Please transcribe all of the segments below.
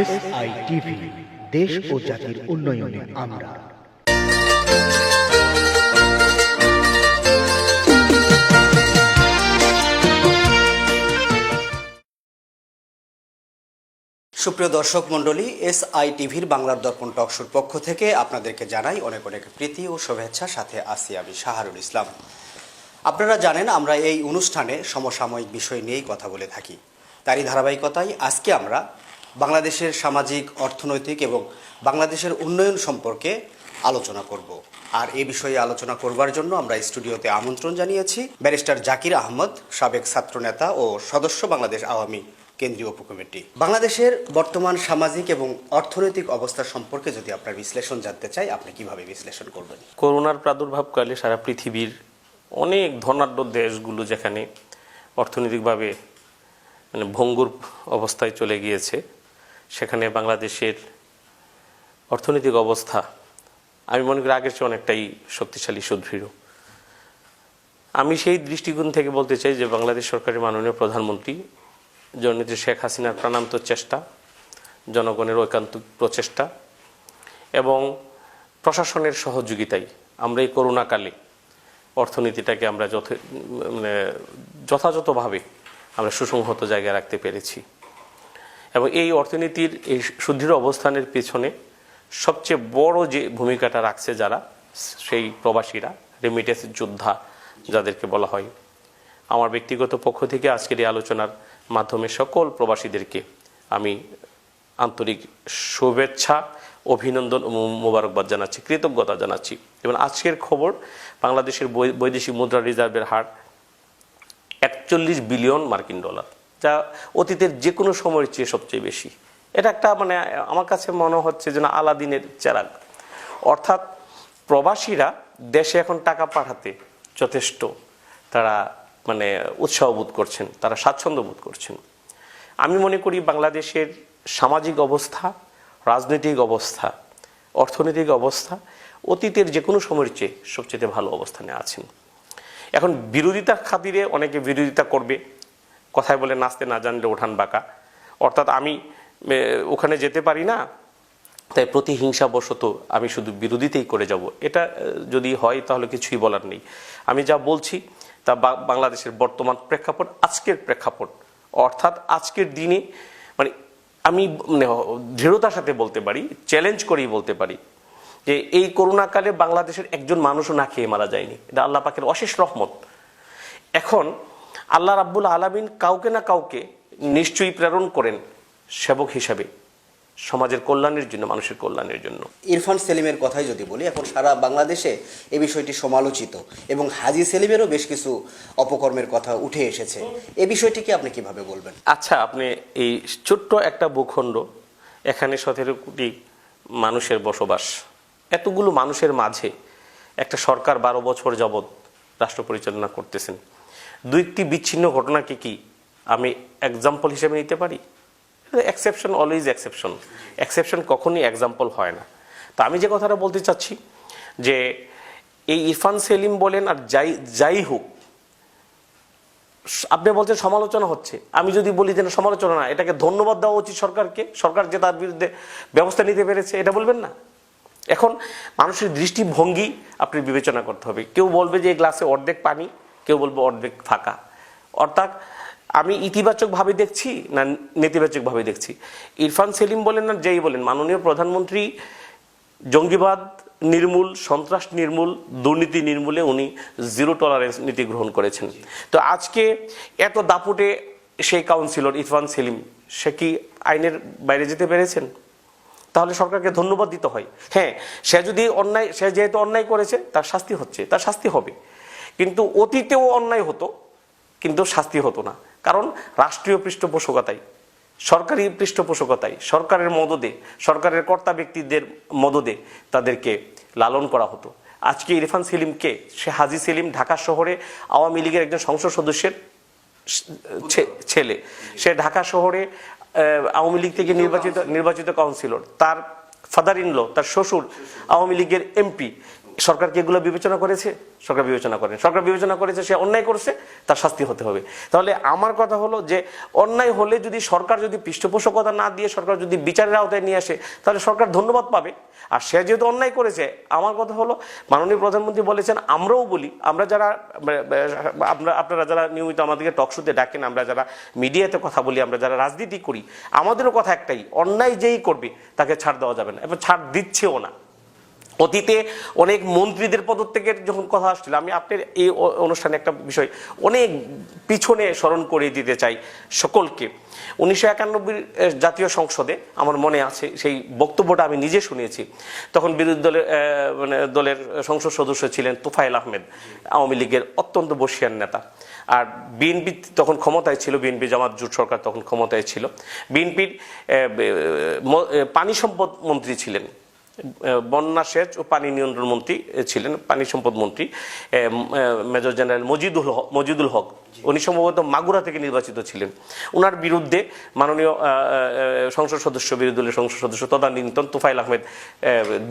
S I TV দেশ ও জাতির উন্নয়নে আমরা। সুপ্রিয় দর্শক মণ্ডলী এস আই টিভির বাংলার দর্পণ টকশোর পক্ষ থেকে আপনাদেরকে জানাই অনেক অনেক প্রীতি ও শুভেচ্ছা। সাথে আসি আমি শাহারুল ইসলাম। আপনারা জানেন, আমরা এই অনুষ্ঠানে সমসাময়িক বিষয় নিয়েই কথা বলে থাকি। তারই ধারাবাহিকতায় আজকে আমরা বাংলাদেশের সামাজিক, অর্থনৈতিক এবং বাংলাদেশের উন্নয়ন সম্পর্কে আলোচনা করব। আর এ বিষয়ে আলোচনা করবার জন্য আমরা স্টুডিওতে আমন্ত্রণ জানিয়েছি ব্যারিস্টার জাকির আহমদ, সাবেক ছাত্রনেতা ও সদস্য বাংলাদেশ আওয়ামী কেন্দ্রীয় উপকমিটি। বাংলাদেশের বর্তমান সামাজিক এবং অর্থনৈতিক অবস্থা সম্পর্কে যদি আপনার বিশ্লেষণ জানতে চাই, আপনি কীভাবে বিশ্লেষণ করবেন? করোনার প্রাদুর্ভাবকালে সারা পৃথিবীর অনেক ধনাঢ্য দেশগুলো যেখানে অর্থনৈতিকভাবে মানে ভঙ্গুর অবস্থায় চলে গিয়েছে সেখানে বাংলাদেশের অর্থনৈতিক অবস্থা, আমি মনে করি আগের চেয়ে অনেকটাই শক্তিশালী, সুদৃঢ়। আমি সেই দৃষ্টিকোণ থেকে বলতে চাই যে বাংলাদেশ সরকারের মাননীয় প্রধানমন্ত্রী জননেত্রী শেখ হাসিনার প্রাণান্ত চেষ্টা, জনগণের ঐকান্তিক প্রচেষ্টা এবং প্রশাসনের সহযোগিতায় আমরা এই করোনাকালে অর্থনীতিটাকে আমরা যথ মানে যথাযথভাবে আমরা সুসংহত জায়গায় রাখতে পেরেছি। এবং এই অর্থনীতির, এই সুদৃঢ় অবস্থানের পেছনে সবচেয়ে বড় যে ভূমিকাটা রাখছে যারা, সেই প্রবাসীরা রেমিটেন্স যোদ্ধা যাদেরকে বলা হয়। আমার ব্যক্তিগত পক্ষ থেকে আজকের এই আলোচনার মাধ্যমে সকল প্রবাসীদেরকে আমি আন্তরিক শুভেচ্ছা, অভিনন্দন ও মোবারকবাদ জানাচ্ছি, কৃতজ্ঞতা জানাচ্ছি। এবং আজকের খবর, বাংলাদেশের বৈদেশিক মুদ্রা রিজার্ভের হার একচল্লিশ বিলিয়ন মার্কিন ডলার। যা অতীতের যে কোনো সময়ের চেয়ে সবচেয়ে বেশি। এটা একটা মানে আমার কাছে মনে হচ্ছে যেন আলাদিনের চেরাগ। অর্থাৎ প্রবাসীরা দেশে এখন টাকা পাঠাতে যথেষ্ট তারা মানে উৎসাহ বোধ করছেন, তারা স্বাচ্ছন্দ্য বোধ করছেন। আমি মনে করি বাংলাদেশের সামাজিক অবস্থা, রাজনৈতিক অবস্থা, অর্থনৈতিক অবস্থা অতীতের যে কোনো সময়ের চেয়ে সবচেয়ে ভালো অবস্থানে আছেন। এখন বিরোধিতার খাতিরে অনেকে বিরোধিতা করবে কথায় বলে নাচতে না জানলে ওঠান বাঁকা। অর্থাৎ আমি ওখানে যেতে পারি না, তাই প্রতিহিংসাবশত আমি শুধু বিরোধিতেই করে যাব। এটা যদি হয় তাহলে কিছুই বলার নেই। আমি যা বলছি তা বাংলাদেশের বর্তমান প্রেক্ষাপট, আজকের প্রেক্ষাপট। অর্থাৎ আজকের দিনে মানে আমি মানে দৃঢ়তার সাথে বলতে পারি চ্যালেঞ্জ করেই বলতে পারি যে এই করোনাকালে বাংলাদেশের একজন মানুষও না খেয়ে মারা যায়নি। এটা আল্লাহ পাকের অশেষ রহমত। এখন আল্লাহ রাব্বুল আলামিন কাউকে না কাউকে নিশ্চয়ই প্রেরণ করেন সেবক হিসাবে সমাজের কল্যাণের জন্য মানুষের কল্যাণের জন্য। ইরফান সেলিমের কথাই যদি বলি এখন সারা বাংলাদেশে এই বিষয়টি সমালোচিত এবং হাজি সেলিমেরও বেশ কিছু অপকর্মের কথা উঠে এসেছে। এ বিষয়টিকে আপনি কীভাবে বলবেন? আচ্ছা আপনি এই ছোট্ট একটা ভূখণ্ড এখানে সতেরো কোটি মানুষের বসবাস এতগুলো মানুষের মাঝে একটা সরকার বারো বছর যাবৎ রাষ্ট্র পরিচালনা করতেছেন। দুই একটি বিচ্ছিন্ন ঘটনাকে কি আমি এক্সাম্পল হিসেবে নিতে পারি? এক্সেপশন অলওয়েজ এক্সেপশন এক্সেপশন কখনই এক্সাম্পল হয় না। তো আমি যে কথাটা বলতে চাচ্ছি, যে এই ইরফান সেলিম বলেন আর যাই যাই হোক, আপনি বলছেন সমালোচনা হচ্ছে। আমি যদি বলি যে সমালোচনা না, এটাকে ধন্যবাদ দেওয়া উচিত সরকারকে। সরকার যে তার বিরুদ্ধে ব্যবস্থা নিতে পেরেছে, এটা বলবেন না? এখন মানুষের দৃষ্টিভঙ্গি আপনি বিবেচনা করতে হবে। কেউ বলবে যে এই গ্লাসে অর্ধেক পানি কেউ বলব অর্ধেক ফাঁকা। অর্থাৎ আমি ইতিবাচকভাবে দেখছি না নেতিবাচকভাবে দেখছি। ইরফান সেলিম বলেন না, যেই বলেন, মাননীয় প্রধানমন্ত্রী জঙ্গিবাদ নির্মূল, সন্ত্রাস নির্মূল, দুর্নীতি নির্মূলে উনি জিরো টলারেন্স নীতি গ্রহণ করেছেন। তো আজকে এত দাপুটে সেই কাউন্সিলর ইরফান সেলিম, সে কি আইনের বাইরে যেতে পেরেছেন? তাহলে সরকারকে ধন্যবাদ দিতে হয়। হ্যাঁ সে যদি অন্যায়, সে যেহেতু অন্যায় করেছে, তার শাস্তি হচ্ছে, তার শাস্তি হবে। কিন্তু অতীতেও অন্যায় হতো, কিন্তু শাস্তি হতো না। কারণ রাষ্ট্রীয় পৃষ্ঠপোষকতায় সরকারি পৃষ্ঠপোষকতায় সরকারের মদদে, সরকারের কর্তা ব্যক্তিদের মদদে তাদেরকে লালন করা হতো। আজকে ইরফান সেলিমকে সে হাজি সেলিম, ঢাকা শহরে আওয়ামী লীগের একজন সংসদ সদস্যের ছেলে। সে ঢাকা শহরে আওয়ামী লীগ থেকে নির্বাচিত নির্বাচিত কাউন্সিলর তার ফাদার ইন ল তার শ্বশুর আওয়ামী লীগের এমপি সরকার কি এগুলো বিবেচনা করেছে? সরকার বিবেচনা করেন। সরকার বিবেচনা করেছে, সে অন্যায় করছে, তার শাস্তি হতে হবে। তাহলে আমার কথা হলো যে, অন্যায় হলে যদি সরকার যদি পৃষ্ঠপোষকতা না দিয়ে সরকার যদি বিচারের আওতায় নিয়ে আসে, তাহলে সরকার ধন্যবাদ পাবে। আর সে যেহেতু অন্যায় করেছে, আমার কথা হলো, মাননীয় প্রধানমন্ত্রী বলেছেন, আমরাও বলি, আমরা যারা আমরা, আপনারা যারা নিয়মিত আমাদেরকে টকশোতে ডাকেন, আমরা যারা মিডিয়াতে কথা বলি, আমরা যারা রাজনীতি করি, আমাদেরও কথা একটাই, অন্যায় যেই করবে, তাকে ছাড় দেওয়া যাবে না। এবং ছাড় দিচ্ছেও না। অতীতে অনেক মন্ত্রীদের পদত্যাগের যখন কথা আসছিল, আমি আপনার এই অনুষ্ঠানে একটা বিষয় অনেক পিছনে স্মরণ করিয়ে দিতে চাই সকলকে। উনিশশো একানব্বই জাতীয় সংসদে, আমার মনে আছে সেই বক্তব্যটা আমি নিজে শুনেছি, তখন বিরোধী দলের মানে দলের সংসদ সদস্য ছিলেন তোফায়েল আহমেদ, আওয়ামী লীগের অত্যন্ত বসিয়ান নেতা। আর বিএনপি তখন ক্ষমতায় ছিল, বিএনপি জামাত জোট সরকার তখন ক্ষমতায় ছিল। বিএনপির পানি সম্পদ মন্ত্রী ছিলেন। বন্যা সেচ ও পানি নিয়ন্ত্রণ মন্ত্রী ছিলেন, পানি সম্পদ মন্ত্রী মেজর জেনারেল মজিদুল হক মজিদুল হক। উনি সম্ভবত মাগুরা থেকে নির্বাচিত ছিলেন। ওনার বিরুদ্ধে মাননীয় সংসদ সদস্য, বিরোধী দলের সংসদ সদস্য, তদানীন্তন তোফাইল আহমেদ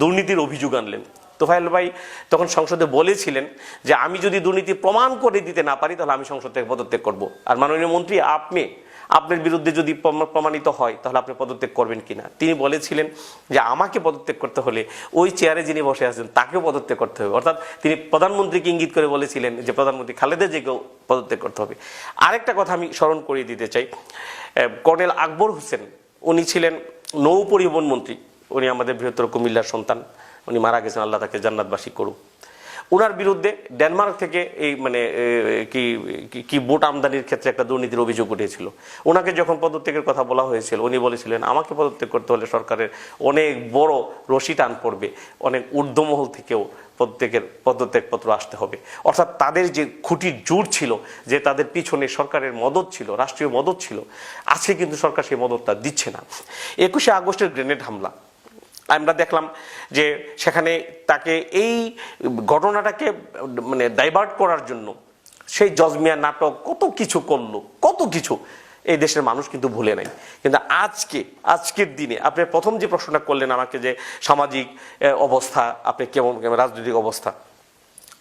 দুর্নীতির অভিযোগ আনলেন। তোফাইল ভাই তখন সংসদে বলেছিলেন যে, আমি যদি দুর্নীতি প্রমাণ করে দিতে না পারি, তাহলে আমি সংসদ থেকে পদত্যাগ করব। আর মাননীয় মন্ত্রী, আপনি আপনার বিরুদ্ধে যদি প্রমাণিত হয়, তাহলে আপনি পদত্যাগ করবেন কিনা? তিনি বলেছিলেন যে আমাকে পদত্যাগ করতে হলে ওই চেয়ারে যিনি বসে আছেন, তাকেও পদত্যাগ করতে হবে। অর্থাৎ তিনি প্রধানমন্ত্রীকে ইঙ্গিত করে বলেছিলেন যে প্রধানমন্ত্রী খালেদা জিকেও পদত্যাগ করতে হবে। আরেকটা কথা আমি স্মরণ করিয়ে দিতে চাই। কর্নেল আকবর হোসেন, উনি ছিলেন নৌ পরিবহন মন্ত্রী। উনি আমাদের বৃহত্তর কুমিল্লার সন্তান। উনি মারা গেছেন, আল্লাহ তাকে জান্নাতবাসী করুক। ওনার বিরুদ্ধে ডেনমার্ক থেকে এই মানে কি, কি- বোট আমদানির ক্ষেত্রে একটা দুর্নীতির অভিযোগ উঠেছিল। ওনাকে যখন পদত্যাগের কথা বলা হয়েছিল, উনি বলেছিলেন, আমাকে পদত্যাগ করতে হলে সরকারের অনেক বড় রশি টান পড়বে, অনেক ঊর্ধ্বমহল থেকেও পদত্যাগের, পদত্যাগপত্র আসতে হবে। অর্থাৎ তাদের যে খুঁটির জোর ছিল, যে তাদের পিছনে সরকারের মদত ছিল, রাষ্ট্রীয় মদত ছিল, আজকে কিন্তু সরকার সেই মদতটা দিচ্ছে না। একুশে আগস্টের গ্রেনেড হামলা। আমরা দেখলাম যে সেখানে তাকে এই ঘটনাটাকে মানে ডাইভার্ট করার জন্য সেই জজমিয়া নাটক কত কিছু করল, কত কিছু এই দেশের মানুষ কিন্তু ভুলে নাই। কিন্তু আজকে, আজকের দিনে আপনি প্রথম যে প্রশ্নটা করলেন আমাকে যে সামাজিক অবস্থা, আপনি কেমন রাজনৈতিক অবস্থা,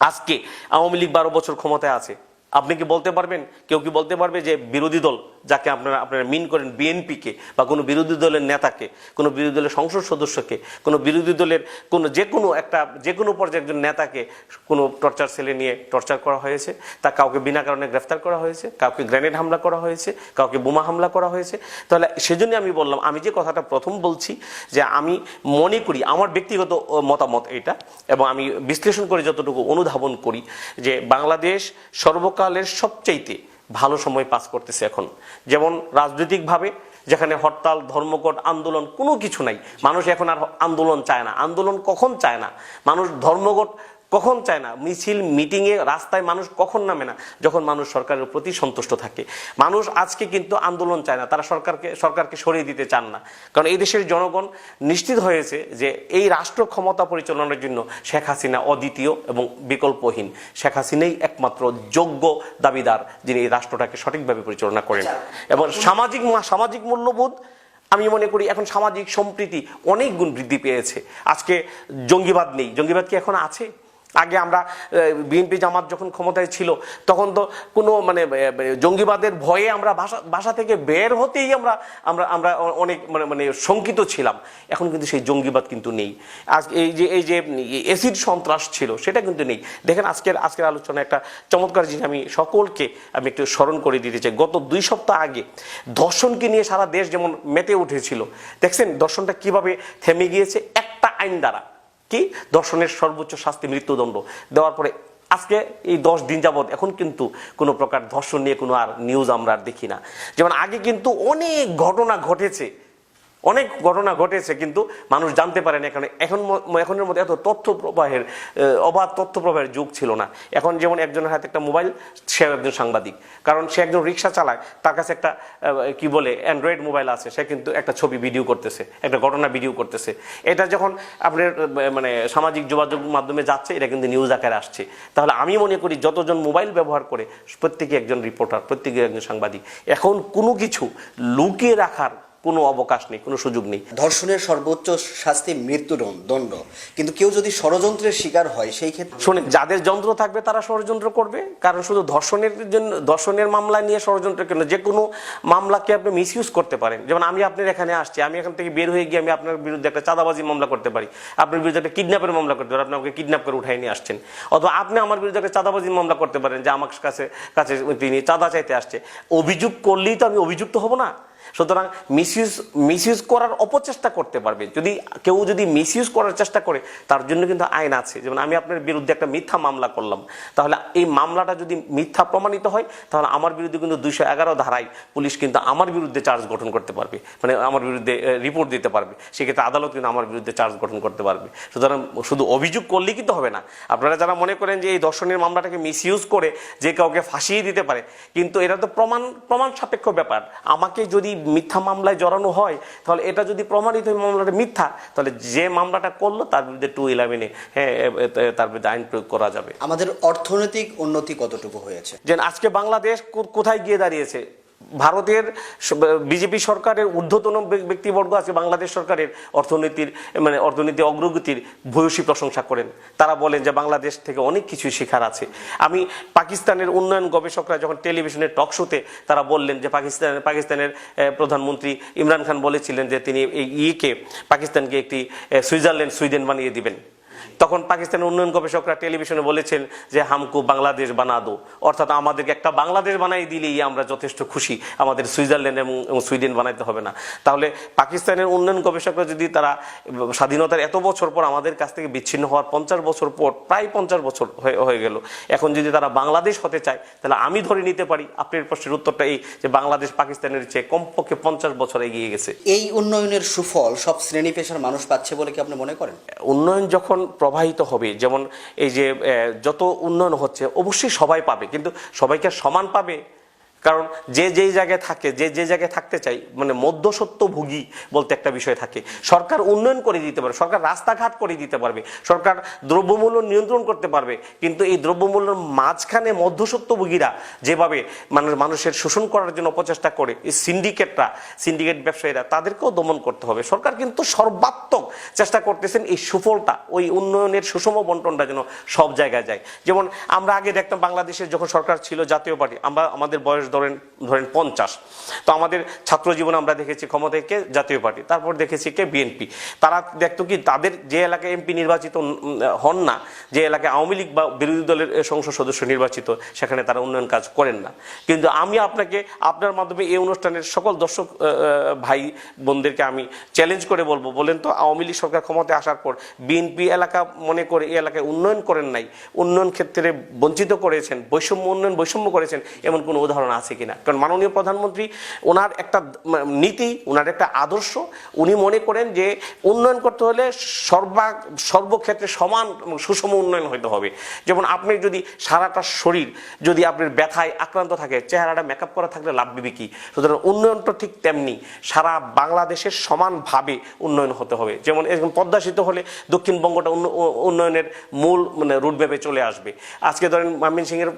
আজকে আওয়ামী লীগ বারো বছর ক্ষমতায় আছে আপনি কি বলতে পারবেন? কেউ কি বলতে পারবে যে বিরোধী দল, যাকে আপনারা আপনারা মিন করেন বিএনপিকে বা কোনো বিরোধী দলের নেতাকে, কোনো বিরোধী দলের সংসদ সদস্যকে, কোনো বিরোধী দলের কোনো যে কোনো একটা যে কোনো পর্যায়ে একজন নেতাকে কোনো টর্চার সেলে নিয়ে টর্চার করা হয়েছে, তা কাউকে বিনা কারণে গ্রেফতার করা হয়েছে, কাউকে গ্রেনেড হামলা করা হয়েছে, কাউকে বোমা হামলা করা হয়েছে। তাহলে সেজন্য আমি বললাম, আমি যে কথাটা প্রথম বলছি, যে আমি মনে করি, আমার ব্যক্তিগত মতামত এটা, এবং আমি বিশ্লেষণ করে যতটুকু অনুধাবন করি, যে বাংলাদেশ সর্বকালের সবচাইতে ভালো সময় পাস করতেছে এখন। যেমন রাজনৈতিকভাবে, যেখানে হরতাল, ধর্মঘট, আন্দোলন কোনো কিছু নাই। মানুষ এখন আর আন্দোলন চায় না। আন্দোলন কখন চায় না? মানুষ ধর্মঘট কখন চায় না? মিছিল মিটিংয়ে রাস্তায় মানুষ কখন নামে না? যখন মানুষ সরকারের প্রতি সন্তুষ্ট থাকে। মানুষ আজকে কিন্তু আন্দোলন চায় না। তারা সরকারকে সরকারকে সরিয়ে দিতে চান না। কারণ এই দেশের জনগণ নিশ্চিত হয়েছে যে এই রাষ্ট্র ক্ষমতা পরিচালনার জন্য শেখ হাসিনা অদ্বিতীয় এবং বিকল্পহীন। শেখ হাসিনাই একমাত্র যোগ্য দাবিদার যিনি এই রাষ্ট্রটাকে সঠিকভাবে পরিচালনা করেন। এবং সামাজিক সামাজিক মূল্যবোধ আমি মনে করি এখন সামাজিক সম্প্রীতি অনেক গুণ বৃদ্ধি পেয়েছে। আজকে জঙ্গিবাদ নেই। জঙ্গিবাদ কি এখন আছে? আগে আমরা বিএনপি জামাত যখন ক্ষমতায় ছিল, তখন তো কোনো মানে জঙ্গিবাদের ভয়ে আমরা বাসা বাসা থেকে বের হতেই আমরা আমরা আমরা অনেক মানে মানে শঙ্কিত ছিলাম। এখন কিন্তু সেই জঙ্গিবাদ কিন্তু নেই। আজ এই যে এই যে, এসিড সন্ত্রাস ছিল, সেটা কিন্তু নেই। দেখেন আজকের আজকের আলোচনা একটা চমৎকার জিনিস আমি সকলকে, আমি একটু স্মরণ করে দিতে চাই। গত দুই সপ্তাহ আগে ধর্ষণকে নিয়ে সারা দেশ যেমন মেতে উঠেছিল, দেখছেন দর্শনটা কীভাবে থেমে গিয়েছে? একটা আইন দ্বারা। কি? দর্শনের সর্বোচ্চ শাস্তি, মৃত্যুদণ্ড। দেওয়ার পরে আজকে এই দশ দিন যাবৎ এখন কিন্তু কোনো প্রকার ধর্ষণ নিয়ে কোনো আর নিউজ আমরা আর দেখি না। যেমন আগে কিন্তু অনেক ঘটনা ঘটেছে। অনেক ঘটনা ঘটেছে, কিন্তু মানুষ জানতে পারে না এখন। এখন এখনের মধ্যে এত তথ্য প্রবাহের অবাধ তথ্য প্রবাহের যুগ ছিল না। এখন যেমন একজনের হাতে একটা মোবাইল সে একজন সাংবাদিক। কারণ সে একজন রিক্সা চালায়, তার কাছে একটা কি বলে, অ্যান্ড্রয়েড মোবাইল আছে, সে কিন্তু একটা ছবি ভিডিও করতেছে, একটা ঘটনা ভিডিও করতেছে। এটা যখন আপনার মানে সামাজিক যোগাযোগ মাধ্যমে যাচ্ছে, এটা কিন্তু নিউজ আকারে আসছে। তাহলে আমি মনে করি যতজন মোবাইল ব্যবহার করে, প্রত্যেকে একজন রিপোর্টার, প্রত্যেকে একজন সাংবাদিক। এখন কোনো কিছু লুকিয়ে রাখার কোনো অবকাশ নেই কোনো সুযোগ নেই। ধর্ষণের সর্বোচ্চ শাস্তি মৃত্যুদণ্ড দণ্ড। কিন্তু কেউ যদি ষড়যন্ত্রের শিকার হয় সেই ক্ষেত্রে শোনেন যাদের যন্ত্র থাকবে তারা ষড়যন্ত্র করবে। কারণ শুধু ধর্ষণের জন্য ধর্ষণের মামলা নিয়ে ষড়যন্ত্র কেন? যে কোনো মামলাকে আপনি মিসইউজ করতে পারেন। যেমন আমি আপনার এখানে আসছি আমি এখান থেকে বের হয়ে গিয়ে আমি আপনার বিরুদ্ধে একটা চাঁদাবাজি মামলা করতে পারি। আপনার বিরুদ্ধে একটা কিডন্যাপের মামলা করতে পারি। আপনি আমাকে কিডন্যাপ করে উঠাই নিয়ে আসছেন। অথবা আপনি আমার বিরুদ্ধে একটা চাঁদাবাজি মামলা করতে পারেন যে আমার কাছে কাছে তিনি চাঁদা চাইতে আসছে। অভিযোগ করলেই তো আমি অভিযুক্ত হব না? সুতরাং মিসইউজ মিসইউজ করার অপচেষ্টা করতে পারবে। যদি কেউ যদি মিসইউজ করার চেষ্টা করে, তার জন্য কিন্তু আইন আছে। যেমন আমি আপনার বিরুদ্ধে একটা মিথ্যা মামলা করলাম। তাহলে এই মামলাটা যদি মিথ্যা প্রমাণিত হয়, তাহলে আমার বিরুদ্ধে কিন্তু দুইশো এগারো ধারায় পুলিশ কিন্তু আমার বিরুদ্ধে চার্জ গঠন করতে পারবে। মানে আমার বিরুদ্ধে রিপোর্ট দিতে পারবে। সেক্ষেত্রে আদালত কিন্তু আমার বিরুদ্ধে চার্জ গঠন করতে পারবে। সুতরাং শুধু অভিযোগ করলেই কিন্তু হবে না। আপনারা যারা মনে করেন যে এই দর্শনের মামলাটাকে মিসইউজ করে যে কাউকে ফাঁসিয়ে দিতে পারে, কিন্তু এটা তো প্রমাণ প্রমাণ সাপেক্ষ ব্যাপার। আমাকে যদি মিথ্যা মামলায় জড়ানো হয় তাহলে এটা যদি প্রমাণিত হয় মামলাটা মিথ্যা তাহলে যে মামলাটা করল তার বিরুদ্ধে টু ইলেভেনে হ্যাঁ তার বিরুদ্ধে আইন প্রয়োগ করা যাবে। আমাদের অর্থনৈতিক উন্নতি কতটুকু হয়েছে? যে আজকে বাংলাদেশ কোথায় গিয়ে দাঁড়িয়েছে? ভারতের বিজেপি সরকারের ঊর্ধ্বতন ব্যক্তিবর্গ আছে, বাংলাদেশ সরকারের অর্থনীতির মানে অর্থনীতি অগ্রগতির ভূয়সী প্রশংসা করেন। তারা বলেন যে বাংলাদেশ থেকে অনেক কিছু শেখার আছে। আমি পাকিস্তানের উন্নয়ন গবেষকরা যখন টেলিভিশনের টক শোতে তারা বললেন যে পাকিস্তান পাকিস্তানের প্রধানমন্ত্রী ইমরান খান বলেছিলেন যে তিনি এই ইয়েকে, পাকিস্তানকে একটি সুইজারল্যান্ড, সুইডেন বানিয়ে দিবেন। তখন পাকিস্তানের উন্নয়ন গবেষকরা টেলিভিশনে বলেছেন যে হামকু বাংলাদেশ বানা দো। অর্থাৎ আমাদেরকে একটা বাংলাদেশ বানাই দিলেই আমরা যথেষ্ট খুশি। আমাদের সুইজারল্যান্ড এবং সুইডেন বানাইতে হবে না। তাহলে পাকিস্তানের উন্নয়ন গবেষকরা যদি তারা স্বাধীনতার এত বছর পর আমাদের কাছ থেকে বিচ্ছিন্ন হওয়ার পঞ্চাশ বছর পর প্রায় পঞ্চাশ বছর হয়ে হয়ে গেল। এখন যদি তারা বাংলাদেশ হতে চায় তাহলে আমি ধরে নিতে পারি আপনার প্রশ্নের উত্তরটা এই যে বাংলাদেশ পাকিস্তানের চেয়ে কমপক্ষে পঞ্চাশ বছর এগিয়ে গেছে। এই উন্নয়নের সুফল সব শ্রেণি পেশার মানুষ পাচ্ছে বলে কি আপনি মনে করেন? উন্নয়ন যখন প্রবাহিত হবে। যেমন এই যে যত উন্নয়ন হচ্ছে, অবশ্যই সবাই পাবে। কিন্তু সবাইকে সমান পাবে? কারণ যে যেই জায়গায় থাকে, যে যে জায়গায় থাকতে চাই মানে মধ্যসত্ত্ব ভুগি বলতে একটা বিষয় থাকে। সরকার উন্নয়ন করে দিতে পারবে, সরকার রাস্তাঘাট করে দিতে পারবে, সরকার দ্রব্যমূল্য নিয়ন্ত্রণ করতে পারবে, কিন্তু এই দ্রব্যমূল্যের মাঝখানে মধ্যসত্ত্বভোগীরা যেভাবে মানুষ মানুষের শোষণ করার জন্য প্রচেষ্টা করে, এই সিন্ডিকেটরা, সিন্ডিকেট ব্যবসায়ীরা, তাদেরকেও দমন করতে হবে। সরকার কিন্তু সর্বাত্মক চেষ্টা করতেছেন এই সুফলটা, ওই উন্নয়নের সুষম বন্টনটা যেন সব জায়গায় যায়। যেমন আমরা আগে দেখতাম বাংলাদেশের যখন সরকার ছিল জাতীয় পার্টি, আমরা আমাদের বয়স ধরেন ধরেন পঞ্চাশ। তো আমাদের ছাত্র জীবনে আমরা দেখেছি ক্ষমতায় কে? জাতীয় পার্টি। তারপর দেখেছি কে? বিএনপি তারা দেখতো কি, তাদের যে এলাকায় এমপি নির্বাচিত হন না, যে এলাকায় আওয়ামী লীগ বা বিরোধী দলের সংসদ সদস্য নির্বাচিত, সেখানে তারা উন্নয়ন কাজ করেন না। কিন্তু আমি আপনাকে, আপনার মাধ্যমে এই অনুষ্ঠানের সকল দর্শক ভাই বোনদেরকে আমি চ্যালেঞ্জ করে বলব। বলেন তো, আওয়ামী লীগ সরকার ক্ষমতায় আসার পর বিএনপি এলাকা মনে করে এই এলাকায় উন্নয়ন করেন নাই, উন্নয়ন ক্ষেত্রে বঞ্চিত করেছেন, বৈষম্য উন্নয়ন, বৈষম্য করেছেন, এমন কোনো উদাহরণ আছে? কিনা। কারণ মাননীয় প্রধানমন্ত্রী, ওনার একটা নীতি, ওনার একটা আদর্শ, উনি মনে করেন যে উন্নয়ন করতে হলে সর্বা, সর্বক্ষেত্রে সমান সুষম উন্নয়ন হতে হবে। যেমন আপনি যদি সারাটা শরীর যদি আপনার ব্যথায় আক্রান্ত থাকে, চেহারাটা মেকআপ করা থাকলে লাভ দিবে কি? সুতরাং উন্নয়নটা ঠিক তেমনি, সারা বাংলাদেশের সমানভাবে উন্নয়ন হতে হবে। যেমন এরকম পদ্মা সেতু হলে দক্ষিণবঙ্গটা উন্ন- উন্নয়নের মূল মানে রুট ভেবে চলে আসবে। আজকে ধরেন মামিন সিংয়ের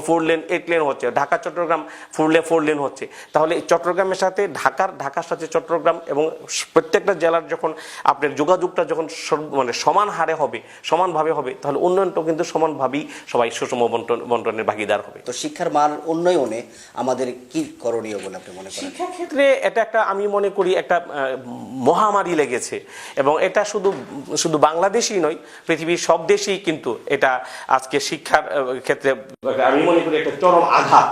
ফোর লেন এইট লেন হচ্ছে, Dhaka, Chittagong four lane four lane হচ্ছে। তাহলে চট্টগ্রামের সাথে ঢাকার ঢাকার সাথে চট্টগ্রাম এবং প্রত্যেকটা জেলার যখন আপনার যোগাযোগটা যখন মানে সমান হারে হবে সমানভাবে হবে তাহলে উন্নয়নটাও কিন্তু সমানভাবেই সবাই সুষম বন্টন বন্টনের ভাগিদার হবে। তো শিক্ষার মান উন্নয়নে আমাদের কি করণীয় বলে আপনি মনে করেন? শিক্ষা ক্ষেত্রে এটা একটা আমি মনে করি একটা মহামারী লেগেছে। এবং এটা শুধু শুধু বাংলাদেশই নয় পৃথিবীর সব দেশেই কিন্তু এটা আজকে শিক্ষার ক্ষেত্রে আমি মনে করি একটা চরম আঘাত।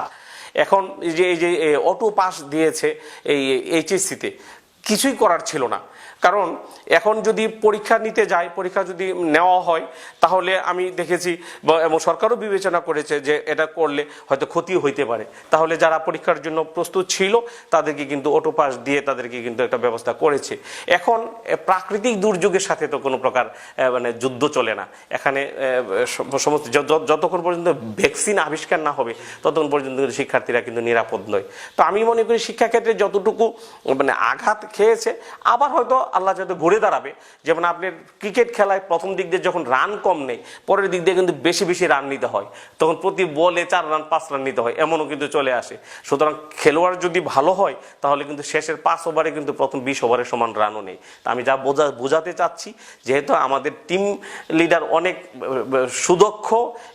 এখন এই যে এই যে অটো পাস দিয়েছে এই এইচএসসিতে কিছুই করার ছিল না। কারণ এখন যদি পরীক্ষা নিতে যায়, পরীক্ষা যদি নেওয়া হয়, তাহলে আমি দেখেছি এবং সরকারও বিবেচনা করেছে যে এটা করলে হয়তো ক্ষতি হইতে পারে। তাহলে যারা পরীক্ষার জন্য প্রস্তুত ছিল, তাদেরকে কিন্তু অটো পাস দিয়ে তাদেরকে কিন্তু একটা ব্যবস্থা করেছে। এখন প্রাকৃতিক দুর্যোগের সাথে তো কোনো প্রকার মানে যুদ্ধ চলে না। এখানে সমস্ত যতক্ষণ পর্যন্ত ভ্যাকসিন আবিষ্কার না হবে, ততক্ষণ পর্যন্ত শিক্ষার্থীরা কিন্তু নিরাপদ নয়। তো আমি মনে করি শিক্ষাক্ষেত্রে যতটুকু মানে আঘাত খেয়েছে, আবার হয়তো আল্লাহ যাতে ঘুরে দাঁড়াবে। যেমন আপনার ক্রিকেট খেলায় প্রথম দিক দিয়ে যখন রান কম নেই, পরের দিক দিয়ে কিন্তু বেশি বেশি রান নিতে হয়। তখন প্রতি বলে চার রান পাঁচ রান নিতে হয়, এমনও কিন্তু চলে আসে। সুতরাং খেলোয়াড় যদি ভালো হয়, তাহলে কিন্তু শেষের পাঁচ ওভারে কিন্তু প্রথম বিশ ওভারের সমান রানও নেই। তা আমি যা বোঝা, বোঝাতে চাচ্ছি, যেহেতু আমাদের টিম লিডার অনেক সুদক্ষ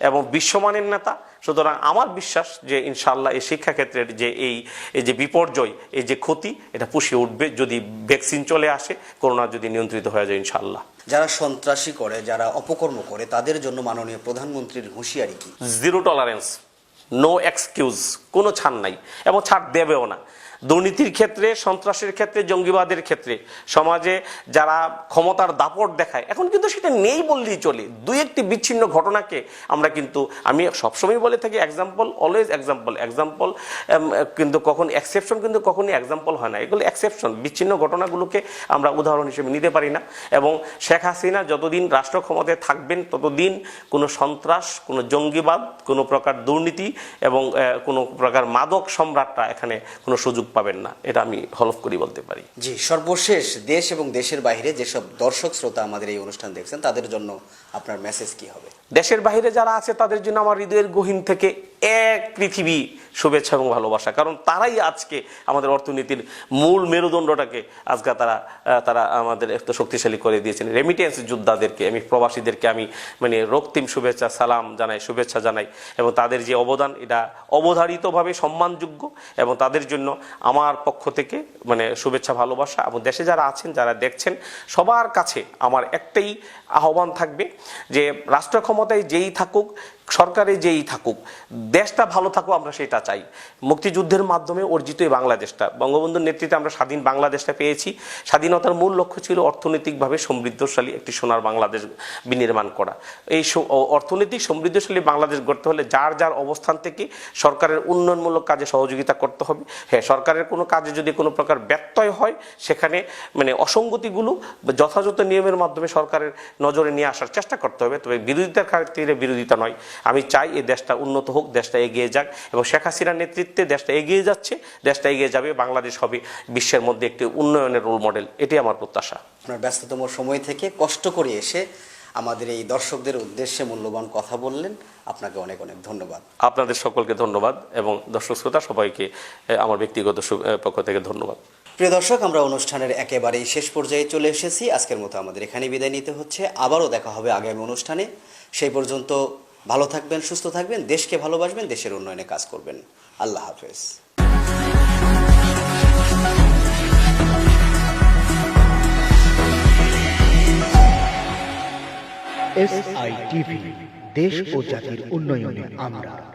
এবং বিশ্বমানের নেতা, সুতরাং আমার বিশ্বাস যে ইনশাল্লাহ এই শিক্ষাক্ষেত্রের যে এই এই যে বিপর্যয়, এই যে ক্ষতি, এটা পুষিয়ে উঠবে যদি ভ্যাকসিন চলে আসে। করোনা যদি নিয়ন্ত্রিত হয়ে যায় ইনশাল্লাহ যারা সন্ত্রাসী করে যারা অপকর্ম করে তাদের জন্য মাননীয় প্রধানমন্ত্রীর হুঁশিয়ারি কি? জিরো টলারেন্স নো এক্সকিউজ কোনো ছাড় নাই। এবং ছাড় দেবেও না। দুর্নীতির ক্ষেত্রে, সন্ত্রাসের ক্ষেত্রে, জঙ্গিবাদের ক্ষেত্রে, সমাজে যারা ক্ষমতার দাপট দেখায়, এখন কিন্তু সেটা নেই বললেই চলে। দুই একটি বিচ্ছিন্ন ঘটনাকে আমরা কিন্তু, আমি সবসময় বলে থাকি এক্সাম্পল অলওয়েজ এক্সাম্পল এক্সাম্পল কিন্তু কখন এক্সেপশন কিন্তু কখনই এক্সাম্পল হয় না। এগুলো এক্সেপশন বিচ্ছিন্ন ঘটনাগুলোকে আমরা উদাহরণ হিসেবে নিতে পারি না। এবং শেখ হাসিনা যতদিন রাষ্ট্র ক্ষমতায় থাকবেন, ততদিন কোনো সন্ত্রাস, কোনো জঙ্গিবাদ, কোনো প্রকার দুর্নীতি এবং কোনো প্রকার মাদক সম্রাটরা এখানে কোনো সুযোগ পাবেন না, এটা আমি হলফ করি বলতে পারি। জি, সর্বশেষ দেশ এবং দেশের বাইরে যেসব দর্শক, শ্রোতা আমাদের এই অনুষ্ঠান দেখছেন, তাদের জন্য আপনার মেসেজ কি হবে? দেশের বাইরে যারা আছে, তাদের জন্য আমার হৃদয়ের গহীন থেকে এক পৃথিবী শুভেচ্ছা এবং ভালোবাসা। কারণ তারাই আজকে আমাদের অর্থনীতির মূল মেরুদণ্ডটাকে আজকে তারা তারা আমাদের একটু শক্তিশালী করে দিয়েছেন। রেমিটেন্স যোদ্ধাদেরকে, আমি প্রবাসীদেরকে আমি মানে রক্তিম শুভেচ্ছা, সালাম জানাই, শুভেচ্ছা জানাই এবং তাদের যে অবদান, এটা অবধারিতভাবে সম্মানযোগ্য এবং তাদের জন্য আমার পক্ষ থেকে মানে শুভেচ্ছা, ভালোবাসা এবং দেশে যারা আছেন, যারা দেখছেন, সবার কাছে আমার একটাই আহ্বান থাকবে যে রাষ্ট্র ক্ষমতায় যেই থাকুক সরকারে যেই থাকুক, দেশটা ভালো থাকুক, আমরা সেটা চাই। মুক্তিযুদ্ধের মাধ্যমে অর্জিত এই বাংলাদেশটা। বঙ্গবন্ধুর নেতৃত্বে আমরা স্বাধীন বাংলাদেশটা পেয়েছি। স্বাধীনতার মূল লক্ষ্য ছিল অর্থনৈতিকভাবে সমৃদ্ধশালী একটি সোনার বাংলাদেশ বিনির্মাণ করা। এই অর্থনৈতিক সমৃদ্ধশালী বাংলাদেশ গড়তে হলে যার যার অবস্থান থেকে সরকারের উন্নয়নমূলক কাজে সহযোগিতা করতে হবে। হ্যাঁ সরকারের কোনো কাজে যদি কোনো প্রকার ব্যত্যয় হয়, সেখানে মানে অসঙ্গতিগুলো যথাযথ নিয়মের মাধ্যমে সরকারের নজরে নিয়ে আসার চেষ্টা করতে হবে। তবে বিরোধিতার ক্ষেত্রে বিরোধিতা নয়। আমি চাই এই দেশটা উন্নত হোক দেশটা এগিয়ে যাক। এবং শেখ হাসিনার নেতৃত্বে দেশটা এগিয়ে যাচ্ছে দেশটা এগিয়ে যাবে বাংলাদেশ হবে বিশ্বের মধ্যে একটি উন্নয়নের রোল মডেল এটি আমার প্রত্যাশা। আপনার ব্যস্ততম সময় থেকে কষ্ট করে এসে আমাদের এই দর্শকদের উদ্দেশ্যে মূল্যবান কথা বললেন। আপনাকে অনেক অনেক ধন্যবাদ। আপনাদের সকলকে ধন্যবাদ এবং দর্শক শ্রোতা সবাইকে আমার ব্যক্তিগত পক্ষ থেকে ধন্যবাদ। প্রিয় দর্শক আমরা অনুষ্ঠানের একেবারেই শেষ পর্যায়ে চলে এসেছি। আজকের মতো আমাদের এখানে বিদায় নিতে হচ্ছে। আবারও দেখা হবে আগামী অনুষ্ঠানে। সেই পর্যন্ত ভালো থাকবেন, সুস্থ থাকবেন, দেশকে ভালোবাসবেন, দেশের উন্নয়নে কাজ করবেন। আল্লাহ হাফেজ। এস আই টিভি, দেশ ও জাতির উন্নয়নে আমরা।